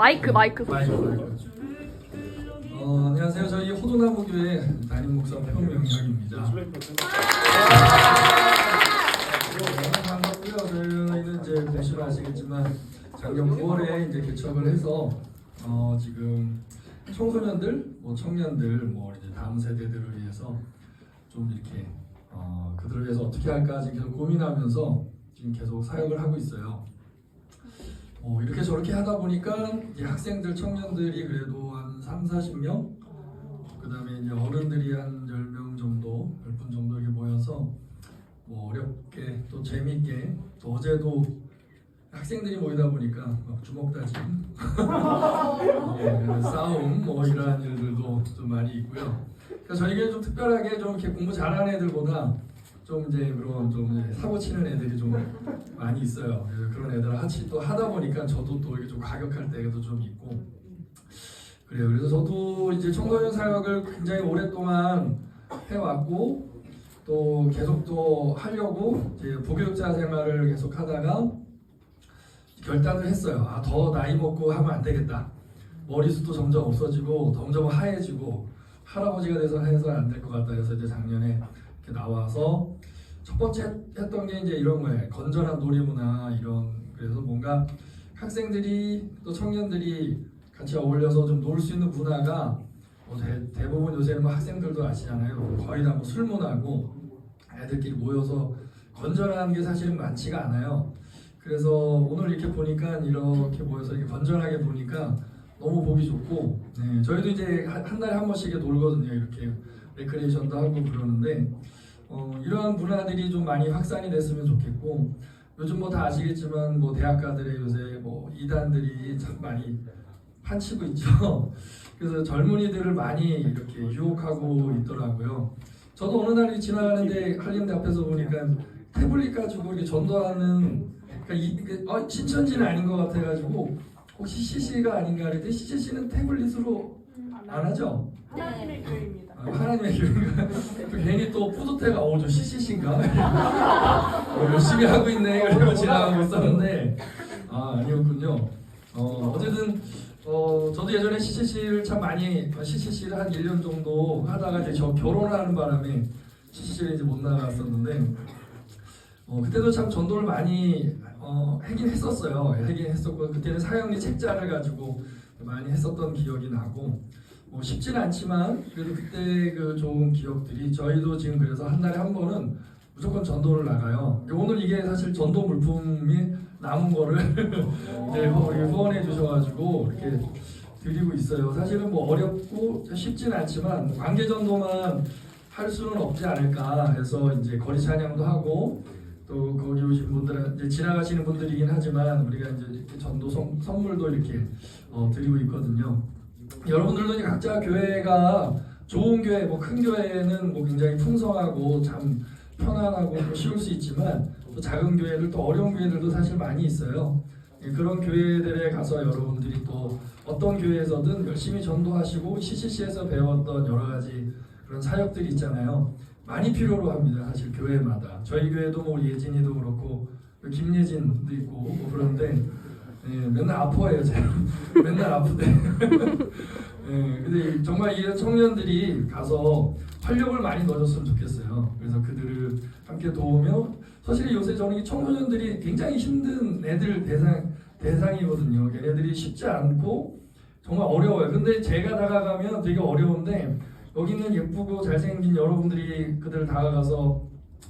마이크 마이크 마이크. 어, 안녕하세요. 저희 호도나무 교회 담임 목사 표명혁입니다. 네, 반갑고요. 저희는 이제 보시면 아시겠지만 작년 9월에 이제 개척을 해서 어, 지금 청소년들, 뭐 청년들, 뭐 이제 다음 세대들을 위해서 좀 이렇게 어, 그들을 위해서 어떻게 할까 지금 계속 고민하면서 지금 계속 사역을 하고 있어요. 어, 이렇게 저렇게 하다 보니까 이제 학생들, 청년들이 그래도 한 3, 40명 그 다음에 이제 어른들이 한 10명 정도, 10분 정도 이렇게 모여서 뭐 어렵게 또 재밌게 또 어제도 학생들이 모이다 보니까 막 주먹 다짐, 어, 싸움 뭐 이러한 일들도 좀 많이 있고요. 그러니까 저희가 좀 특별하게 좀 이렇게 공부 잘하는 애들보다 좀 이제 그런 좀 이제 사고 치는 애들이 좀 많이 있어요. 그래서 그런 애들 같이 또 하다 보니까 저도 또 이게 좀 가격할 때도 좀 있고 그래요. 그래서 저도 이제 청소년 사역을 굉장히 오랫동안 해왔고 또 계속 또 하려고 이제 부교육자 생활을 계속 하다가 결단을 했어요. 아 더 나이 먹고 하면 안 되겠다. 머리숱도 점점 없어지고 점점 하얘지고 할아버지가 돼서 해서 안될 것 같다 해서 이제 작년에 나와서 첫 번째 했던 게 이제 이런 거예요. 건전한 놀이문화 이런 그래서 뭔가 학생들이 또 청년들이 같이 어울려서 좀 놀 수 있는 문화가 뭐 대, 대부분 요새는 뭐 학생들도 아시잖아요. 거의 다 뭐 술 문화고 애들끼리 모여서 건전한 게 사실은 많지가 않아요. 그래서 오늘 이렇게 보니까 이렇게 모여서 이렇게 건전하게 보니까 너무 보기 좋고 네, 저희도 이제 한, 한 달에 한 번씩 놀거든요. 이렇게 레크레이션도 하고 그러는데 어, 이러한 문화들이 좀 많이 확산이 됐으면 좋겠고 요즘 뭐 다 아시겠지만 뭐 대학가들의 요새 뭐 이단들이 참 많이 판치고 있죠. 그래서 젊은이들을 많이 이렇게 유혹하고 있더라고요. 저도 어느 날이 지나가는데 한림대 앞에서 보니까 태블릿 가지고 이렇게 전도하는 그러니까 이, 그, 어, 신천지는 아닌 것 같아가지고 혹시 CC가 아닌가 그랬더니 CC는 태블릿으로 안 하죠? 하나님의 교회입니다. 아, 하나님의 교회가 또 괜히 또 뿌듯해가 어저 CCC인가 어, 열심히 하고 있네 그러고 지나가고 있었는데 아 아니었군요. 어 어쨌든 어 저도 예전에 CCC를 참 많이 CCC를 한 1년 정도 하다가 이제 저 결혼하는 바람에 CCC를 이제 못 나갔었는데 어 그때도 참 전도를 많이 어 하긴 했었어요. 하긴 했었고 그때는 사형리 책자를 가지고 많이 했었던 기억이 나고 뭐 쉽지는 않지만 그래도 그때 그 좋은 기억들이 저희도 지금 그래서 한 달에 한 번은 무조건 전도를 나가요. 오늘 이게 사실 전도 물품이 남은 거를 후- 이렇게 후원해 주셔가지고 이렇게 드리고 있어요. 사실은 뭐 어렵고 쉽지는 않지만 관계 전도만 할 수는 없지 않을까 해서 이제 거리 찬양도 하고 또 거기 오신 분들은 이제 지나가시는 분들이긴 하지만 우리가 이제 이렇게 전도 선, 선물도 이렇게 어, 드리고 있거든요. 여러분들도 각자 교회가 좋은 교회, 뭐 큰 교회는 뭐 굉장히 풍성하고 참 편안하고 또 쉬울 수 있지만 또 작은 교회들 또 어려운 교회들도 사실 많이 있어요. 예, 그런 교회들에 가서 여러분들이 또 어떤 교회에서든 열심히 전도하시고 CCC에서 배웠던 여러 가지 그런 사역들이 있잖아요. 많이 필요로 합니다. 사실 교회마다 저희 교회도 뭐 예진이도 그렇고 김예진도 있고 뭐 그런데 예, 맨날 아파해요 제가 맨날 아프대. 예, 근데 정말 이 청년들이 가서 활력을 많이 넣어줬으면 좋겠어요. 그래서 그들을 함께 도우며 사실 요새 저는 이 청소년들이 굉장히 힘든 애들 대상 대상이거든요. 걔네들이 쉽지 않고 정말 어려워요. 근데 제가 다가가면 되게 어려운데 여기 있는 예쁘고 잘생긴 여러분들이 그들을 다가가서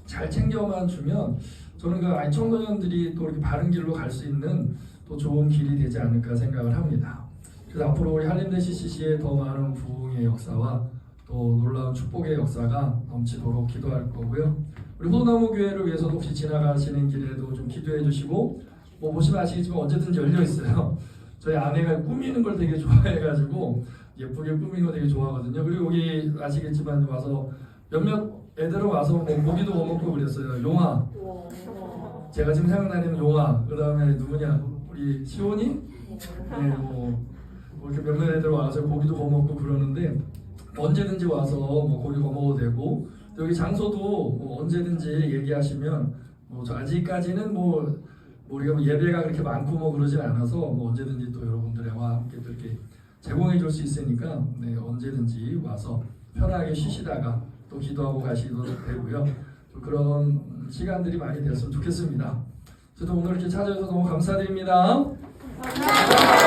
잘 챙겨만 주면 저는 그 아이 청소년들이 또 이렇게 바른 길로 갈 수 있는 또 좋은 길이 되지 않을까 생각을 합니다. 그래서 앞으로 우리 한림대 CCC의 더 많은 부흥의 역사와 또 놀라운 축복의 역사가 넘치도록 기도할 거고요. 우리 호나무 교회를 위해서도 혹시 지나가시는 길에도 좀 기도해 주시고 뭐 보시면 아시겠지만 언제든지 열려 있어요. 저희 아내가 꾸미는 걸 되게 좋아해가지고 예쁘게 꾸미는 거 되게 좋아하거든요. 그리고 여기 아시겠지만 와서 몇몇 애들은 와서 뭐 고기도 못 먹고 그랬어요. 용화 제가 지금 생각나는 용화 그 다음에 누구냐? 우리 시온이? 네, 뭐, 뭐 이렇게 몇몇 애들 와서 고기도 구워 먹고 그러는데 언제든지 와서 뭐 고기 구워 먹어도 되고 여기 장소도 뭐 언제든지 얘기하시면 뭐저 아직까지는 뭐 우리가 뭐 예배가 그렇게 많고 뭐 그러진 않아서 뭐 언제든지 또 여러분들과 함께 또 이렇게 제공해 줄 수 있으니까 네, 언제든지 와서 편하게 쉬시다가 또 기도하고 가시도 되고요. 또 그런 시간들이 많이 됐으면 좋겠습니다. 저도 오늘 이렇게 찾아주셔서 너무 감사드립니다. 감사합니다.